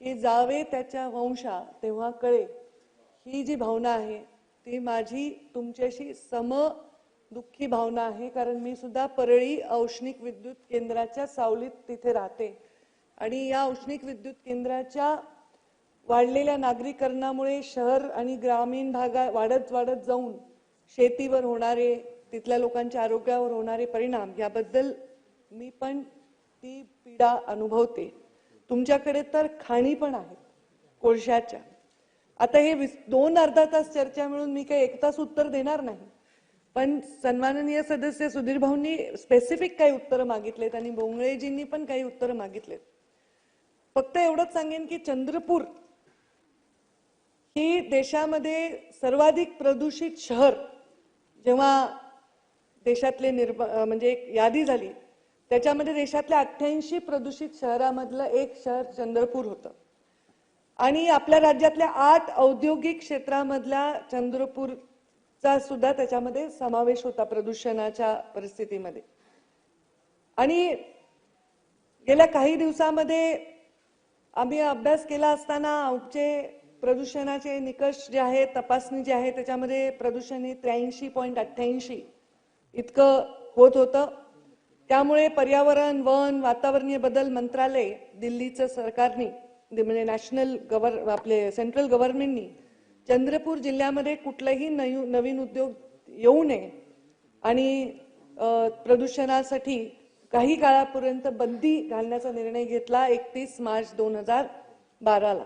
की जावे त्याच्या वंशा तेव्हा कळे. ही जी भावना आहे ती माझी तुमच्याशी सम दुःखी भावना आहे कारण मी सुद्धा परळी औष्णिक विद्युत केंद्राच्या सावलीत तिथे राहते. आणि या औष्णिक विद्युत केंद्राच्या वाढलेल्या नागरीकरणामुळे शहर आणि ग्रामीण भागा वाढत वाढत जाऊन शेतीवर होणारे तिथल्या लोकांच्या आरोग्यावर होणारे परिणाम याबद्दल मी पण ती पीडा अनुभवते. तुमच्याकडे तर खाणी पण आहेत कोळशाच्या. आता हे दोन अर्धा तास चर्चा मिळून मी काही एक तास उत्तर देणार नाही. पण सन्माननीय सदस्य सुधीर भाऊंनी स्पेसिफिक काही उत्तरं मागितलेत आणि बोंगळेजींनी पण काही उत्तरं मागितलेत. फक्त एवढंच सांगेन की चंद्रपूर ही देशामध्ये सर्वाधिक प्रदूषित शहर जेव्हा देशातले निर्म म्हणजे एक यादी झाली त्याच्यामध्ये देशातल्या अठ्ठ्याऐंशी प्रदूषित शहरामधलं एक शहर चंद्रपूर होतं. आणि आपल्या राज्यातल्या आठ औद्योगिक क्षेत्रामधल्या चंद्रपूरचा सुद्धा त्याच्यामध्ये समावेश होता प्रदूषणाच्या परिस्थितीमध्ये. आणि गेल्या काही दिवसामध्ये आम्ही अभ्यास केला असताना आमचे प्रदूषणाचे निकष जे आहे तपासणी जी आहे त्याच्यामध्ये प्रदूषण हे त्र्याऐंशी पॉईंट अठ्ठ्याऐंशी इतकं होत होतं. त्यामुळे पर्यावरण वन वातावरणीय बदल मंत्रालय दिल्लीचं सरकारने म्हणजे नॅशनल गव्हर आपले सेंट्रल गव्हर्नमेंटनी चंद्रपूर जिल्ह्यामध्ये कुठलाही नयू नवीन उद्योग येऊ नये आणि प्रदूषणासाठी काही काळापर्यंत बंदी घालण्याचा निर्णय घेतला एकतीस मार्च दोन हजार बाराला.